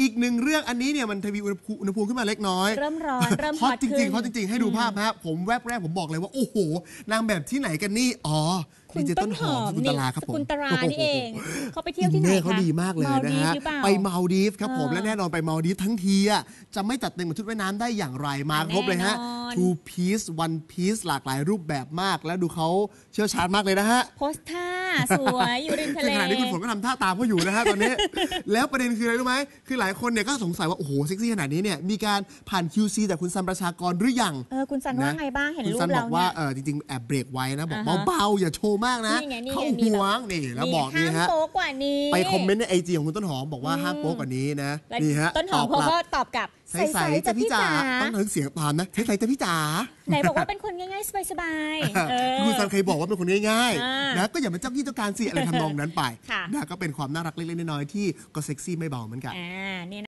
อีกหนึ่งเรื่องอันนี้เนี่ยมันทวีอุณหภูมิอุณหภูมิขึ้นมาเล็กน้อยเริ่มร้อนเริ่มฮอตฮอตจริงขึ้ๆนฮอตจริงๆ ให้ดูภาพฮะผมแวบแรกผมบอกเลยว่า โอ้โห นางแบบที่ไหนกันนี่ อ๋อคุณดีเจต้นหอมสกุลตลาครับผมสกุลตรานี่เองเขาไปเที่ยวอิที่นไหนเนอคะร์เขาดีมากเลยนะฮะ มาลดีฟหรือเปล่า ไปมาลดีฟครับผมเออและแน่นอนไปมาลดีฟทั้งทีอะจะไม่จัดเต็มกับชุดว่ายน้ำได้อย่างไรมาครบเลยฮะ แน่นอน two piece one piece หลากหลายรูปแบบมาก แล้วดูเขาเชี่ยวชาญมากเลยนะฮะ โพสท่าสวยอยู่ริมทะเลขณะนี้คุณ ฝนก็ทำท่าตามเขาอยู่นะฮะตอนนี้ แล้วประเด็นคืออะไรรู้ไหมคือหลายคนเนี่ยก็สงสัยว่า โอ้โหเซ็กซี่ขนาดนี้เนี่ยมีการผ่าน QC จากคุณซันประชากรหรือยังเออคุณซันว่าไงบ้างเห็นคุณรูซัปนบเราอกว่าเนี่ยเออจริงๆแอบเบรกไว้นะ บอกอ่าฮะเบาๆอย่าโชว์มากนะนี่ไงนี่ไงเขามีหแบบวงนี่แล้วบอกนี่ห้ามฮะโป๊กว่านี้ไปคอมเมนต์ในไอจีของคุณต้นหอมบอกว่าห้ามโป๊กกว่านี้นะและนี่ฮะต้นหอมตเขาบกลัก็บตอบกลับใสๆจะพี่จ๋าต้องถึงเสียงตามนะใสๆจะพี่จ๋าไหนบอกว่าเป็นคนง่ายๆ สบายๆเออ คุณซันเคยบอกว่าเป็นคนง่ายอ่าๆ นะก็อย่ามาเจ้ากี้เจ้าการสิอะไรทำนองนั้นไปค่ะ นะก็เป็นความน่ารักเล็กๆน้อยๆที่ก็เซ็กซี่ไม่เบาเหมือนกัน อ่านี่